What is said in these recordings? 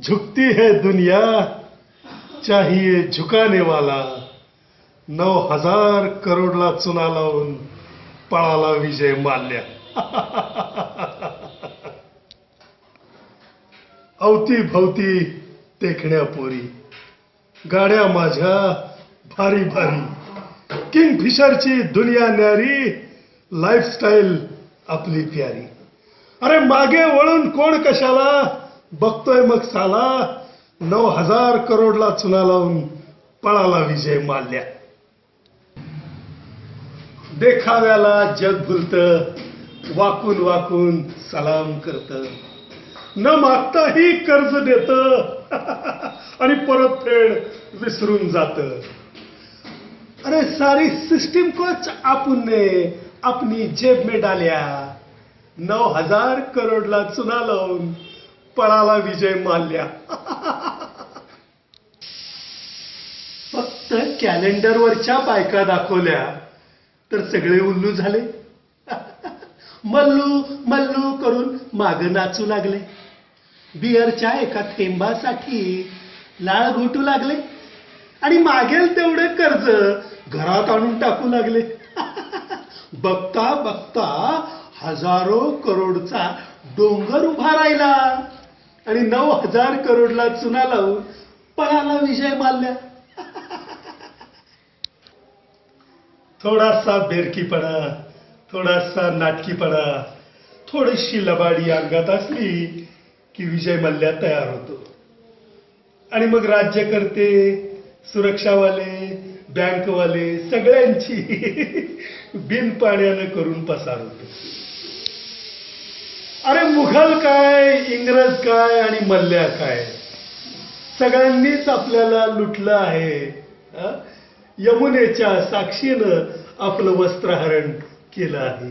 झुकती है दुनिया चाहिए झुकाने वाला। नऊ हजार करोडला चुना लावून पळाला विजय माल्या. अवती भवती टेकण्या पोरी गाड्या माझ्या भारी भारी. किंग फिशरची दुनिया न्यारी लाईफस्टाईल आपली प्यारी. अरे मागे वळून कोण कशाला? बघतोय मग साला. नऊ हजार करोडला चुना लावून पळाला विजय माल्या. देखाव्याला जग भुलत वाकून वाकून सलाम करत. न मागताही कर्ज देत. आणि परतफेड विसरून जात. अरे सारी सिस्टीम कोच आपण ने अपनी जेब में डाल्या. नऊ हजार करोडला चुना लावून पळाला विजय मानल्या फक्त कॅलेंडरवरच्या बायका दाखवल्या तर सगळे उल्लू झाले. मल्लू मल्लू करून माग नाचू लागले. बिअरच्या एका थेंबासाठी लाळ घोटू लागले. आणि मागेल तेवढे कर्ज घरात आणून टाकू लागले. बघता बघता हजारो करोडचा डोंगर उभा राहिला. आणि नऊ हजार करोडला चुना लावून पळाला विजय माल्या. थोडासा बेरकीपणा थोडासा नाटकीपणा थोडीशी लबाडी अंगात असली की विजय मल्ल्या तयार होतो. आणि मग राज्यकर्ते सुरक्षावाले बँकवाले सगळ्यांची बिन पाण्यानं करून पसार होतो. अरे मुघल काय इंग्रज काय आणि मल्ल्या काय? सगळ्यांनीच आपल्याला लुटलं आहे. यमुनेच्या साक्षीनं आपलं वस्त्रहरण केलं आहे.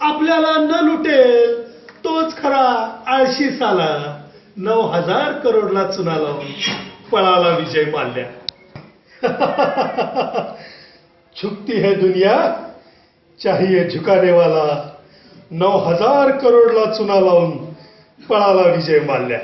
आपल्याला न लुटेल तोच खरा आळशी साला नऊ हजार करोडला चुना लावून पळाला विजय मानल्या छुपती है दुनिया चाहिए झुकाने वाला नऊ हजार करोडला चुना लावून पळाला विजय मानल्या